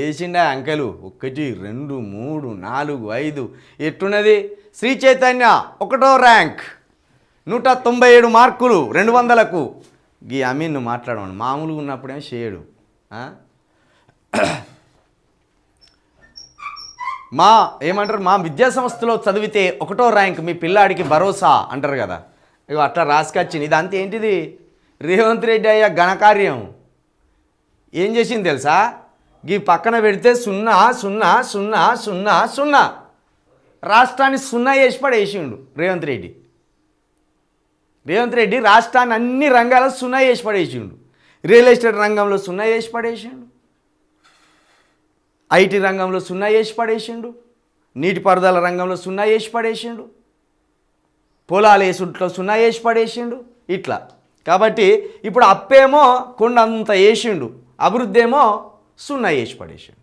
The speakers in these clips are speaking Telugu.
వేసిండే అంకెలు. ఒకటి రెండు మూడు నాలుగు ఐదు. ఎట్టున్నది? శ్రీ చైతన్య ఒకటో ర్యాంక్. నూట తొంభై ఏడు మార్కులు రెండు వందలకు. గీ అమీన్ను మాట్లాడమని. మామూలుగా ఉన్నప్పుడేం చేయడు. మా ఏమంటారు? మా విద్యా సంస్థలో చదివితే ఒకటో ర్యాంక్ మీ పిల్లాడికి భరోసా అంటారు కదా. ఇగో అట్లా రాసుకొచ్చింది ఇదంతా ఏంటిది? రేవంత్ రెడ్డి అయ్యా ఘనకార్యం. ఏం చేసింది తెలుసా? ఈ పక్కన పెడితే సున్నా సున్నా సున్నా సున్నా సున్నా. రాష్ట్రాన్ని సున్నా వేసి పడేసిండు రేవంత్ రెడ్డి. రేవంత్ రెడ్డి రాష్ట్రాన్ని అన్ని రంగాల్లో సున్నా వేసి పడేసిండు. రియల్ ఎస్టేట్ రంగంలో సున్నా వేసి పడేసిండు. ఐటీ రంగంలో సున్నా వేసి పడేసిండు. నీటిపారుదల రంగంలో సున్నా వేసి పడేసిండు. పొలాలు వేసుట్లో సున్నా వేసి పడేసిండు. ఇట్లా. కాబట్టి ఇప్పుడు అప్పేమో కొండంత వేసిండు. అభివృద్ధి ఏమో సున్నా వేసి పడేసాడు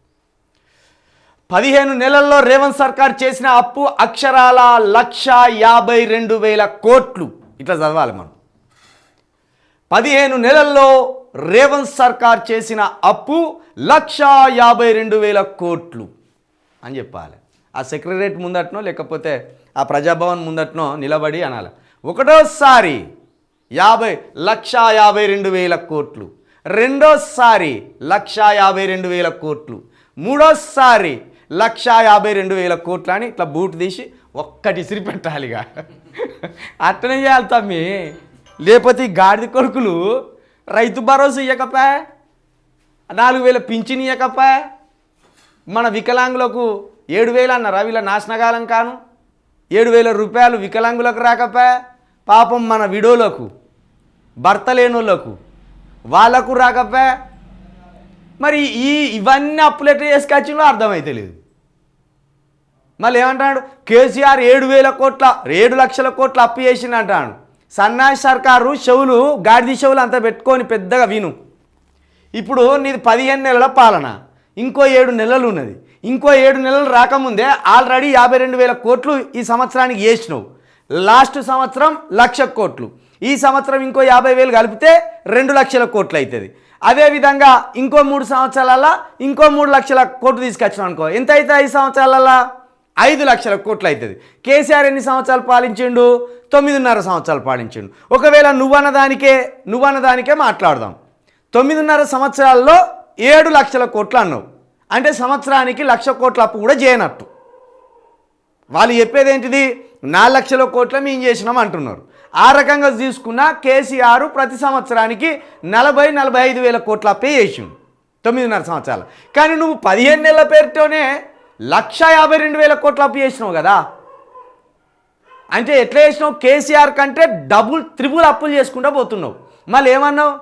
పదిహేను నెలల్లో రేవంత్ సర్కార్ చేసిన అప్పు అక్షరాల లక్ష యాభై రెండు వేల కోట్లు. ఇట్లా చదవాలి మనం. పదిహేను నెలల్లో రేవంత్ సర్కార్ చేసిన అప్పు లక్ష యాభై రెండు వేల కోట్లు అని చెప్పాలి. ఆ సెక్రటరేట్ ముందట్నో లేకపోతే ఆ ప్రజాభవన్ ముందట్నో నిలబడి అనాలి. ఒకటోసారి యాభై లక్ష యాభై రెండు వేల కోట్లు. రెండోసారి లక్ష యాభై రెండు వేల కోట్లు. మూడోసారి లక్ష యాభై రెండు వేల కోట్లు అని ఇట్లా బూట్ తీసి ఒక్కటి ఇసిరి పెట్టాలిగా అట్లనే చేయాలి తమ్మి. లేకపోతే ఈ గాడిద కొడుకులు రైతు భరోసా ఇవ్వకపా నాలుగు వేల పింఛన్ ఇవ్వకపా మన వికలాంగులకు ఏడు వేలు అన్నారా? వీళ్ళ నాశనకాలం కాను. ఏడు వేల రూపాయలు వికలాంగులకు రాకపా? పాపం మన విడోలకు భర్త లేనోళ్ళకు. వాళ్ళకు రాకపోయా మరి ఈ ఇవన్నీ అప్పులు ఎట్లా చేసుకొచ్చిందో అర్థమైతే లేదు మళ్ళీ ఏమంటాడు? కేసీఆర్ ఏడు వేల కోట్ల ఏడు లక్షల కోట్ల అప్పు చేసిండు అంటాడు. సన్నాయి సర్కారు చెవులు గాడిది చెవులు అంతా పెట్టుకొని పెద్దగా విను. ఇప్పుడు నీది పదిహేను నెలల పాలన ఇంకో ఏడు నెలలు ఉన్నది. ఇంకో ఏడు నెలలు రాకముందే ఆల్రెడీ యాభై రెండు వేల కోట్లు ఈ సంవత్సరానికి వేసినావు లాస్ట్ సంవత్సరం లక్ష కోట్లు. ఈ సంవత్సరం ఇంకో యాభై వేలు కలిపితే రెండు లక్షల కోట్లు అవుతుంది అదేవిధంగా ఇంకో మూడు సంవత్సరాల ఇంకో మూడు లక్షల కోట్లు తీసుకొచ్చినాం అనుకో ఎంత అయితే ఐదు సంవత్సరాలలో? ఐదు లక్షల కోట్లు అవుతుంది కేసీఆర్ ఎన్ని సంవత్సరాలు పాలించిండు? తొమ్మిదిన్నర సంవత్సరాలు పాలించిండు. ఒకవేళ నువ్వన్న దానికే నువ్వన్న దానికే మాట్లాడదాం. తొమ్మిదిన్నర సంవత్సరాల్లో ఏడు లక్షల కోట్లు అన్నావు. అంటే సంవత్సరానికి లక్ష కోట్ల అప్పు కూడా చేయనట్టు. వాళ్ళు చెప్పేది ఏంటిది నాలుగు లక్షల కోట్ల మేము చేసినాం అంటున్నారు. ఆ రకంగా తీసుకున్న కేసీఆర్ ప్రతి సంవత్సరానికి నలభై నలభై ఐదు వేల కోట్ల అప్పే చేసిండు. తొమ్మిదిన్నర సంవత్సరాలు. కానీ నువ్వు పదిహేను నెలల పేరుతోనే లక్ష యాభై రెండు వేల కోట్ల అప్పు చేసినావు కదా. అంటే ఎట్లా చేసినావు? కేసీఆర్ కంటే డబుల్ త్రిబుల్ అప్పులు చేసుకుంటూ పోతున్నావు. మళ్ళీ ఏమన్నావు?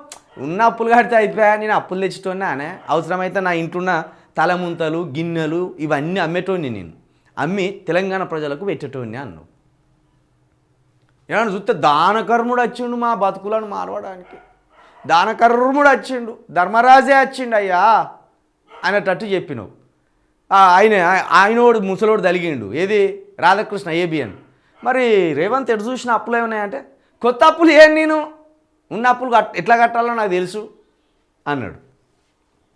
ఉన్న అప్పులు కడితే అయిపోయా నేను అప్పులు తెచ్చుతున్నా అవసరమైతే నా ఇంటున్న తలముంతలు గిన్నెలు ఇవన్నీ అమ్మేటోని నేను. అమ్మి తెలంగాణ ప్రజలకు పెట్టేటోని అన్నావు. ఏమన్నా చూస్తే దానకర్ముడు వచ్చిండు మా బతుకులను మారవడానికి. దానకర్ముడు వచ్చిండు ధర్మరాజే వచ్చిండు అయ్యా అనేటట్టు చెప్పినావు. ఆయన ఆయనోడు ముసలోడు తలిగిండు. ఏది? రాధాకృష్ణ ఏబిఎన్. మరి రేవంత్ ఎటు చూసిన అప్పులు ఏమున్నాయంటే కొత్త అప్పులు ఏం నేను? ఉన్న అప్పులు కట్ ఎట్లా కట్టాలో నాకు తెలుసు అన్నాడు.